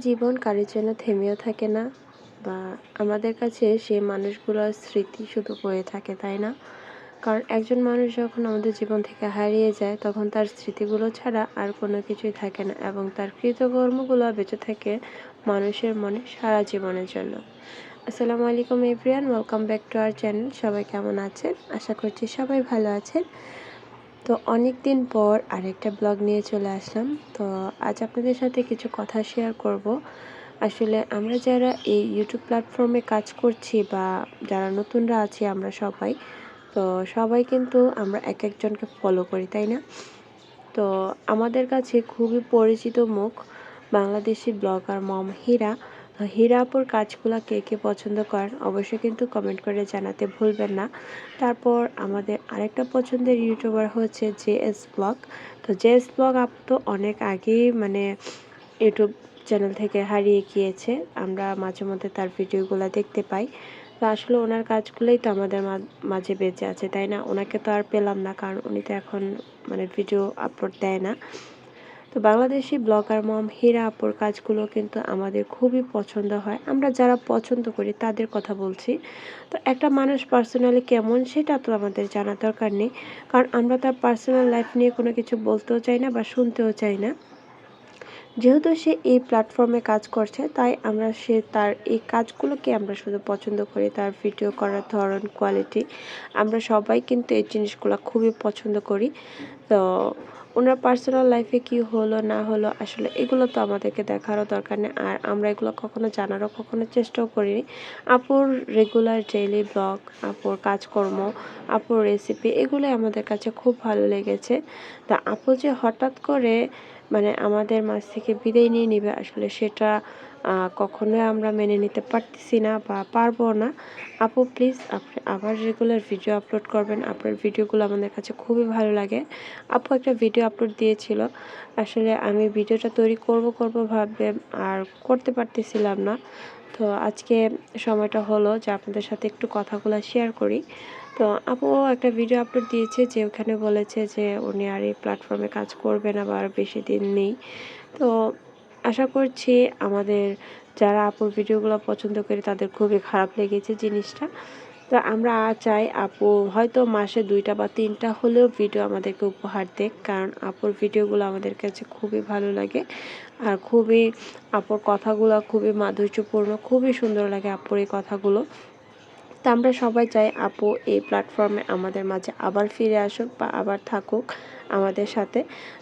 জীবন কারোর জন্য থেমেও থাকে না বা আমাদের কাছে সেই মানুষগুলোর স্মৃতি শুধু বয়ে থাকে, তাই না? কারণ একজন মানুষ যখন আমাদের জীবন থেকে হারিয়ে যায়, তখন তার স্মৃতিগুলো ছাড়া আর কোনো কিছুই থাকে না এবং তার কৃতকর্মগুলো বেঁচে থাকে মানুষের মনে সারা জীবনের জন্য। আসসালামু আলাইকুম everyone welcome back to our channel. সবাই কেমন আছেন? আশা করছি সবাই ভালো আছেন। তো অনেক দিন পর আরেকটা ব্লগ নিয়ে চলে আসলাম। তো আজ আপনাদের সাথে কিছু কথা শেয়ার করব। আসলে আমরা যারা এই ইউটিউব প্ল্যাটফর্মে কাজ করছি বা যারা নতুনরা আছি আমরা সবাই, তো সবাই কিন্তু আমরা এক একজনকে ফলো করি, তাই না? তো আমাদের কাছে খুবই পরিচিত মুখ বাংলাদেশি ব্লগার মম হীরা। হীরাপুর কাজগুলো কে কে পছন্দ করেন অবশ্যই কিন্তু কমেন্ট করে জানাতে ভুলবেন না। তারপর আমাদের আরেকটা পছন্দের ইউটিউবার হচ্ছে জে এস ব্লগ তো জে এস ব্লগ আপ তো অনেক আগেই মানে ইউটিউব চ্যানেল থেকে হারিয়ে গিয়েছে। আমরা মাঝে মধ্যে তার ভিডিওগুলো দেখতে পাই। তো আসলে ওনার কাজগুলোই তো আমাদের মাঝে বেঁচে আছে, তাই না? ওনাকে তো আর পেলাম না, কারণ উনি তো এখন মানে ভিডিও আপলোড দেয় না। তো বাংলাদেশি ব্লগার মম, হীরা আপুর কাজগুলো কিন্তু আমাদের খুবই পছন্দ হয়। আমরা যারা পছন্দ করি তাদের কথা বলছি। তো একটা মানুষ পার্সোনালি কেমন সেটা তো আমাদের জানা দরকার নেই। কারণ আমরা তার পার্সোনাল লাইফ নিয়ে কোনো কিছু বলতেও চাই না বা শুনতেও চাই না। যেহেতু সে এই প্ল্যাটফর্মে কাজ করছে, তাই আমরা সে তার এই কাজগুলোকে আমরা শুধু পছন্দ করি, তার ভিডিও করার ধরন কোয়ালিটি আমরা সবাই কিন্তু এই জিনিসগুলো খুবই পছন্দ করি। তো ওনার পার্সোনাল লাইফে কি হলো, না হলো, আসলে এগুলো তো আমাদেরকে দেখারও দরকার নেই। আর আমরা এগুলো কখনো জানারও কখনো চেষ্টাও করিনি। আপুর রেগুলার ডেইলি ব্লগ আপুর কাজকর্ম, আপুর রেসিপি এগুলোই আমাদের কাছে খুব ভালো লেগেছে। তা আপু যে হঠাৎ করে মানে আমাদের মাছ থেকে বিদায় নিয়ে নেবে আসলে সেটা কখনোই আমরা মেনে নিতে পারতেছি না বা পারব না। আপু প্লিজ আপনি আবার রেগুলার ভিডিও আপলোড করবেন। আপনার ভিডিওগুলো আমাদের কাছে খুবই ভালো লাগে। আপু, একটা ভিডিও আপলোড দিয়েছিল। আসলে আমি ভিডিওটা তৈরি করব করব ভাবে আর করতে পারতেছিলাম না। তো আজকে সময়টা হলো যে আপনাদের সাথে একটু কথাগুলো শেয়ার করি। তো আপু একটা ভিডিও আপলোড দিয়েছে যে ওখানে বলেছে যে উনি আর এই প্ল্যাটফর্মে কাজ করবেন আবার বেশি দিন নেই। তো আশা করছি আমাদের যারা আপুর ভিডিওগুলো পছন্দ করে তাদের খুবই খারাপ লেগেছে জিনিসটা। তো আমরা চাই আপু হয়তো মাসে দুইটা বা তিনটা হলেও ভিডিও আমাদেরকে উপহার দেখ কারণ আপুর ভিডিওগুলো আমাদের কাছে খুবই ভালো লাগে। আর খুবই আপুর কথাগুলো খুবই মাধুর্যপূর্ণ, খুবই সুন্দর লাগে আপুর এই কথাগুলো। তো আমরা সবাই চাই আপু এই প্ল্যাটফর্মে আমাদের মাঝে আবার ফিরে আসুক বা আবার থাকুক আমাদের সাথে।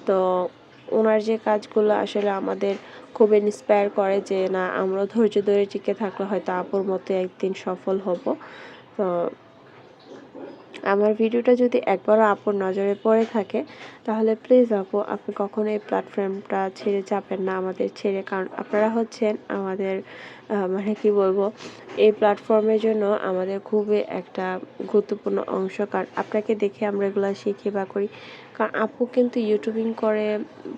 তো ওনার যে কাজগুলো আসলে আমাদের খুব ইন্সপায়ার করে যে, না আমরা ধৈর্য ধরে টিকে থাকলে হয়তো আপুর মতো একদিন সফল হব। তো আমার ভিডিওটা যদি একবারও আপুর নজরে পড়ে থাকে, তাহলে প্লিজ আপু, আপনি কখনো এই প্ল্যাটফর্মটা ছেড়ে যাবেন না আমাদের ছেড়ে। কারণ আপনারা হচ্ছেন আমাদের মানে কি বলব, এই প্ল্যাটফর্মের জন্য আমাদের খুবই একটা গুরুত্বপূর্ণ অংশ। কারণ আপনাকে দেখে আমরা এগুলো শিখি বা করি। কারণ আপু কিন্তু ইউটিউবিং করে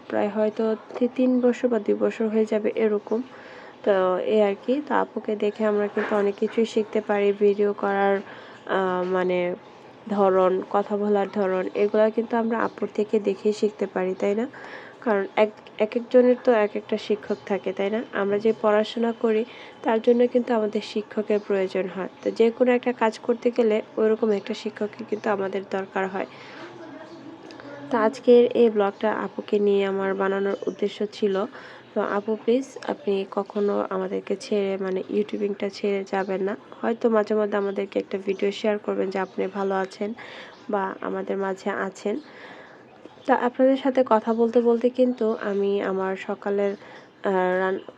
প্রায় হয়তো তিন বছর বা দুই বছর হয়ে যাবে এরকম। তো এই আর কি। তো আপুকে দেখে আমরা কিন্তু অনেক কিছুই শিখতে পারি ভিডিও করার মানে ধরন, কথা বলার ধরন, এগুলো কিন্তু আমরা আপুর থেকে দেখেই শিখতে পারি, তাই না? কারণ এক এক একজনের তো এক একটা শিক্ষক থাকে, তাই না? আমরা যে পড়াশোনা করি, তার জন্য কিন্তু আমাদের শিক্ষকের প্রয়োজন হয়। তো যে কোনো একটা কাজ করতে গেলে ওইরকম একটা শিক্ষকের কিন্তু আমাদের দরকার হয়। তো আজকের এই ব্লগটা আপুকে নিয়ে আমার বানানোর উদ্দেশ্য ছিল তো আপু প্লিজ আপনি কখনো আমাদেরকে ছেড়ে মানে ইউটিউবিংটা ছেড়ে যাবেন না। হয়তো মাঝে মধ্যে আমাদেরকে একটা ভিডিও শেয়ার করবেন যে আপনি ভালো আছেন বা আমাদের মাঝে আছেন। তা আপনাদের সাথে কথা বলতে বলতে কিন্তু আমি আমার সকালের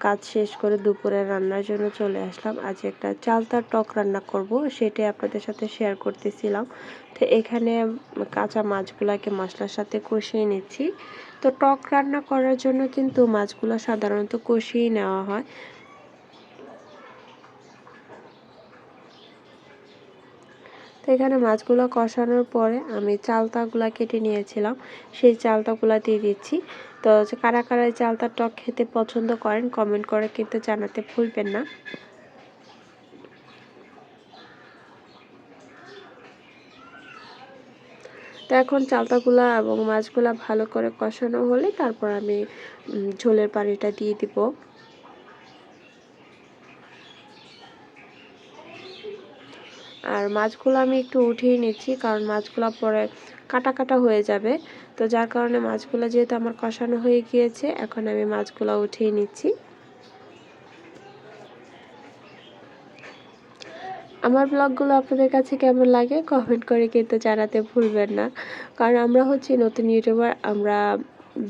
কাজ শেষ করে দুপুরে রান্নার জন্য চলে আসলাম। আজ একটা চালতার টক রান্না করব, সেটাই আপনাদের সাথে শেয়ার করতেছিলাম। তো এখানে কাঁচা মাছগুলোকে মশলার সাথে কষিয়ে নিচ্ছি। তো টক রান্না করার জন্য কিন্তু মাছগুলো সাধারণত কষিয়ে নেওয়া হয়। এখানে মাছগুলো কষানোর পরে আমি চালতাগুলো কেটে নিয়েছিলাম। সেই চালতাগুলো দিয়ে দিচ্ছি। তো কারা কারা চালতার টক খেতে পছন্দ করেন কমেন্ট করে কিন্তু জানাতে ভুলবেন না। তো এখন চালতাগুলা এবং মাছগুলা ভালো করে কষানো হলে তারপর আমি ঝোলের পানিটা দিয়ে দিব। আর মাছগুলো আমি একটু উঠিয়ে নিচ্ছি কারণ মাছগুলো পরে কাটা কাটা হয়ে যাবে। তো যার কারণে মাছগুলো যেহেতু আমার কষানো হয়ে গিয়েছে, এখন আমি মাছগুলো উঠিয়ে নিচ্ছি। আমার ব্লগগুলো আপনাদের কাছে কেমন লাগে কমেন্ট করে কিন্তু জানাতে ভুলবেন না। কারণ আমরা হচ্ছি নতুন ইউটিউবার আমরা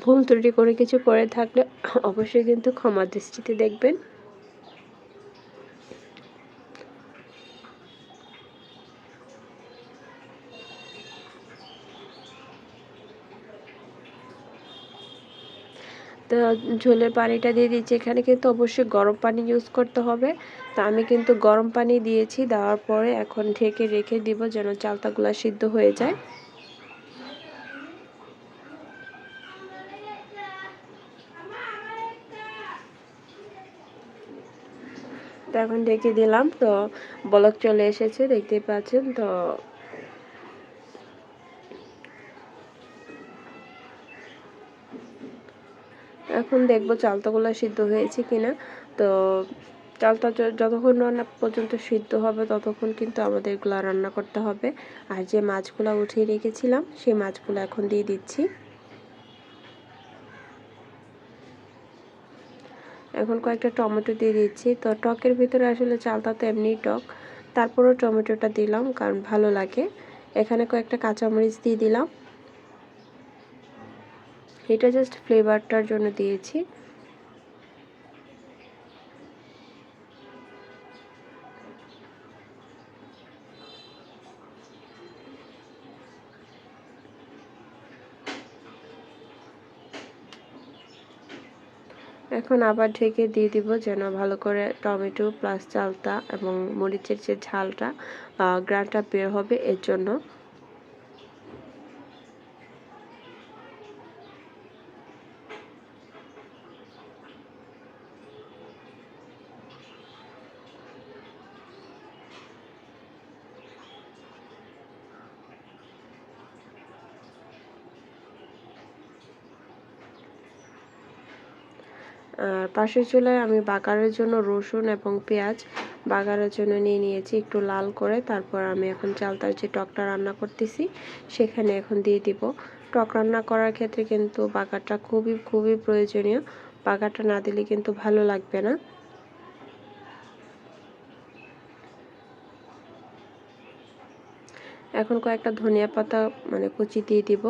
ভুল ত্রুটি করে কিছু করে থাকলে অবশ্যই কিন্তু ক্ষমা দৃষ্টিতে দেখবেন। তো ঝোলের পানিটা দিয়ে দিচ্ছি এখানে কিন্তু অবশ্যই গরম পানি ইউজ করতে হবে। তা আমি কিন্তু গরম পানি দিয়েছি, দেওয়ার পরে এখন ঢেকে রেখে দিব যেন চালতাগুলা সিদ্ধ হয়ে যায়। তো এখন ঢেকে দিলাম। তো বলক চলে এসেছে, দেখতেই পাচ্ছেন। তো এখন দেখব চালতাগুলো সিদ্ধ হয়েছে কিনা। তো চালটা যতক্ষণ রান্না পর্যন্ত সিদ্ধ হবে ততক্ষণ কিন্তু আমাদের এগুলো রান্না করতে হবে। আর যে মাছগুলো উঠিয়ে রেখেছিলাম, সেই মাছগুলো এখন দিয়ে দিচ্ছি। এখন কয়েকটা টমেটো দিয়ে দিচ্ছি। তো টকের ভিতরে আসলে চালটা তো এমনিই টক। তারপরেও টমেটোটা দিলাম, কারণ ভালো লাগে। এখানে কয়েকটা কাঁচামরিচ দিয়ে দিলাম। এটা জাস্ট ফ্লেভারটার জন্য দিয়েছি। এখন আবার ঢেকে দিয়ে দিব যেন ভালো করে টমেটো প্লাস চালটা এবং মরিচের যে ঝালটা গ্রানটা বের হবে এর জন্য। পাশের চুলায় আমি বাগারের জন্য রসুন এবং পেঁয়াজ বাগারের জন্য নিয়ে নিয়েছি, একটু লাল করে। তারপর আমি এখন চালতার যে টকটা রান্না করতেছি, সেখানে এখন দিয়ে দিব। টক রান্না করার ক্ষেত্রে কিন্তু বাগারটা খুবই খুবই প্রয়োজনীয়। বাগারটা না দিলে কিন্তু ভালো লাগবে না। এখন কয়েকটা ধনিয়া পাতা মানে কুচি দিয়ে দিব।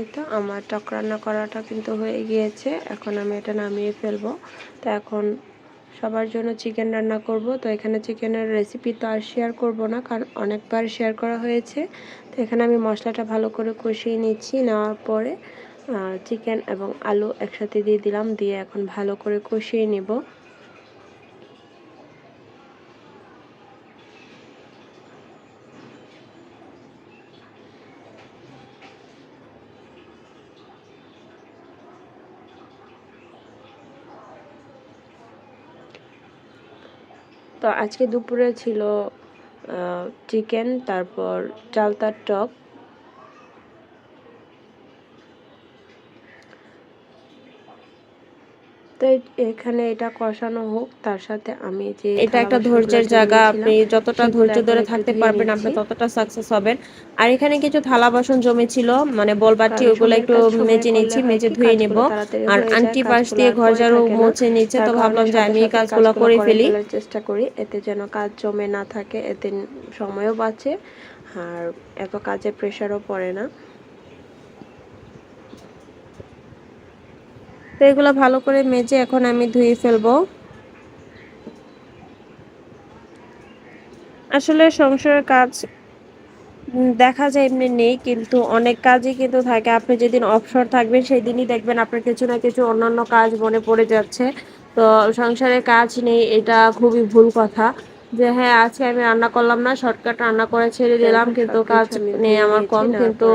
এই তো আমার টক রান্না করাটা কিন্তু হয়ে গিয়েছে। এখন আমি এটা নামিয়ে ফেলব। তো এখন সবার জন্য চিকেন রান্না করব। তো এখানে চিকেনের রেসিপি তো আর শেয়ার করব না, কারণ অনেকবার শেয়ার করা হয়েছে। তো এখানে আমি মশলাটা ভালো করে কষিয়ে নিচ্ছি। নেওয়ার পরে চিকেন এবং আলু একসাথে দিয়ে দিলাম। দিয়ে এখন ভালো করে কষিয়ে নেব। তো আজকে দুপুরে ছিল চিকেন তারপর চালতার টক এখানে এটা কষানো হোক তার সাথে আমি যে এটা একটা ধৈর্যের জায়গা আপনি যতটা ধৈর্য ধরে থাকতে পারবেন আপনি ততটা সাকসেস হবেন। আর এখানে কিছু থালা বাসন জমেছিল মানে বলবাটি ওগুলো একটু মেজে নিচ্ছি মেজে ধুয়ে নেব। আর আন্টি পাশ দিয়ে ঘর ঝাড়ু মুছে নিচ্ছে তো ভাবলাম যে আমি এই কাজগুলো করে ফেলি। চেষ্টা করি এতে যেন কাজ জমে না থাকে এতে সময়ও বাঁচে আর এত কাজের প্রেশারও পড়ে না। তো এগুলো ভালো করে মেজে এখন আমি ধুয়ে ফেলব। আসলে সংসারের কাজ দেখা যায় এমনি নেই কিন্তু অনেক কাজই কিন্তু থাকে। আপনি যেদিন অবসর থাকবেন সেই দিনই দেখবেন আপনার কিছু না কিছু অন্যান্য কাজ মনে পড়ে যাচ্ছে। তো সংসারের কাজ নেই এটা খুবই ভুল কথা। যে হ্যাঁ আজকে আমি রান্না করলাম না শর্টকাট রান্না করে ছেড়ে দিলাম কিন্তু কাজ নেই আমার কম। কিন্তু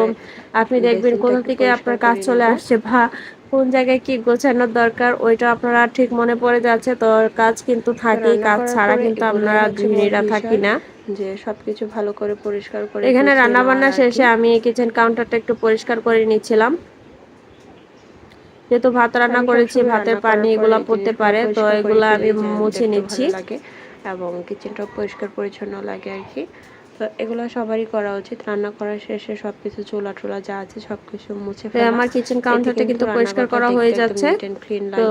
আপনি দেখবেন কোথা থেকে আপনার কাজ চলে আসছে বা কোন জায়গায় কি গোছানোর দরকার ওইটা আপনারা ঠিক মনে পড়ে যাচ্ছে। তো কাজ কিন্তু রান্না কাজ ছাড়া কিন্তু মূল গৃহিণীরা থাকি না। যে সবকিছু ভালো করে পরিষ্কার করে এখানে রান্না বান্না শেষে আমি কিচেন কাউন্টারটা একটু পরিষ্কার করে নিচ্ছিলাম। যেহেতু ভাত রান্না করেছি ভাতের পানি এগুলা পড়তে পারে তো এগুলা আমি মুছে নিচ্ছি। এবং কিচেনটাও পরিষ্কার পরিচ্ছন্ন লাগে আর কি। তো এগুলো সবারই করা উচিত। রান্না করার শেষে সবকিছু চুলা টুলা যা আছে সবকিছু মুছে ফেলা। আমার কিচেন কাউন্টারটা কিন্তু পরিষ্কার করা হয়ে যাচ্ছে। তো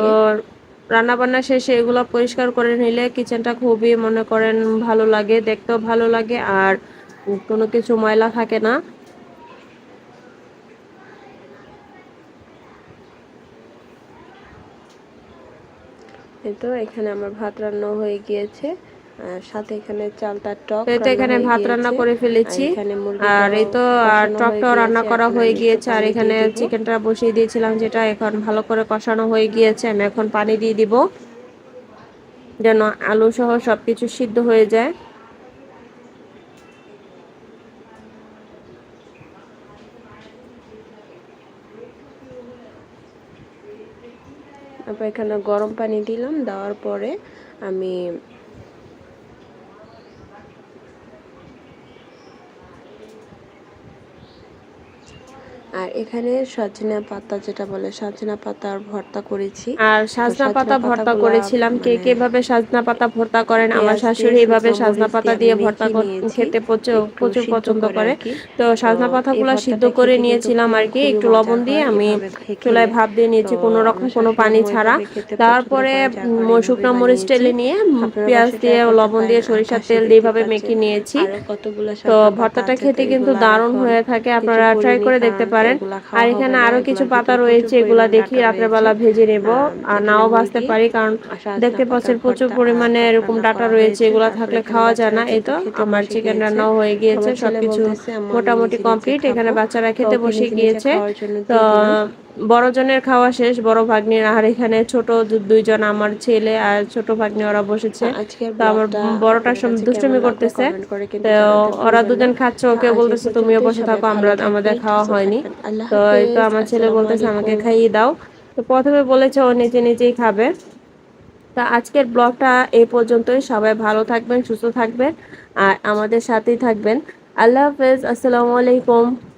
রান্না বান্না শেষে এগুলো পরিষ্কার করে নিলে কিচেনটা খুবই মনে করেন ভালো লাগে দেখতেও ভালো লাগে আর কোনো কিছু ময়লা থাকে না। এই তো এখানে আমার ভাত রান্না হয়ে গিয়েছে। সাথে এখানে চালতার টক তো এখানে ভাত রান্না করে ফেলেছি। আর এই তো আর টকটাও রান্না করা হয়ে গিয়েছে। আর এখানে চিকেনটা বসিয়ে দিয়েছিলাম যেটা এখন ভালো করে কষানো হয়ে গিয়েছে। আমি এখন পানি দিয়ে দিব যেন আলু সহ সবকিছু সিদ্ধ হয়ে যায়। তারপর এখানে গরম পানি দিলাম দেওয়ার পরে আমি আর এখানে সজনা পাতা যেটা বলে সজনা পাতার ভর্তা করেছি। আর সাজনা পাতা ভর্তা করেছিলাম। কে মানে কীভাবে সাজনা পাতা ভর্তা করেন? আমার শাশুড়ি এইভাবে সাজনা পাতা দিয়ে ভর্তা খেতে প্রচুর পছন্দ করে কি। তো সাজনা পাতাগুলো সিদ্ধ করে নিয়েছিলাম আর কি। একটু লবণ দিয়ে আমি চুলায় ভাপ দিয়ে নিয়েছি কোনো রকম কোনো পানি ছাড়া। তারপরে শুকনো মরিচ। টেলে নিয়ে পেঁয়াজ দিয়ে লবণ দিয়ে সরিষার তেল দিয়ে এভাবে মেখে নিয়েছি। তো ভর্তাটা খেতে কিন্তু দারুণ হয়ে থাকে। আপনারা ট্রাই করে দেখতে পারেন। খাওয়া আর এখানে আরও কিছু পাতা রয়েছে এগুলা দেখি রাতের রাত্রেবেলা ভেজে নেব। আর নাও ভাজতে পারি কারণ দেখতে পাতার পাচ্ছেন প্রচুর ভর্তা পরিমাণে এরকম ডাটা রয়েছে এগুলা থাকলে খাওয়া যায় না এই তো আমার চিকেন। রান্নাও হয়ে গিয়েছে সবকিছু বলতেছে, "আম্মু, আমি মোটামুটি কমপ্লিট এখানে বাচ্চারা খেতে বসে গিয়েছে। তো। বড়জনের খাওয়া শেষ বড় ভাগ্নির আর এখানে ছোট দুইজন আমার ছেলে আর ছোট ভাগ্নি ওরা বসেছে। তো আমার ব্লগটা বড়টা আপনাদের দুষ্টুমি করতেছে। তো ওরা দুজন খাচ্ছে ওকে বলতেছে তুমিও বসে থাকো আমরা আমাদের খাওয়া হয়নি। তো এই তো আমার ছেলে বলতেছে আমাকে খাইয়ে দাও। তো প্রথমে বলেছে ও নিজে নিজেই খাবে। তা আজকের ব্লগটা এই পর্যন্তই। সবাই ভালো থাকবেন সুস্থ থাকবেন আর আমাদের সাথেই থাকবেন। আল্লাহ হাফেজ আসসালামু আলাইকুম।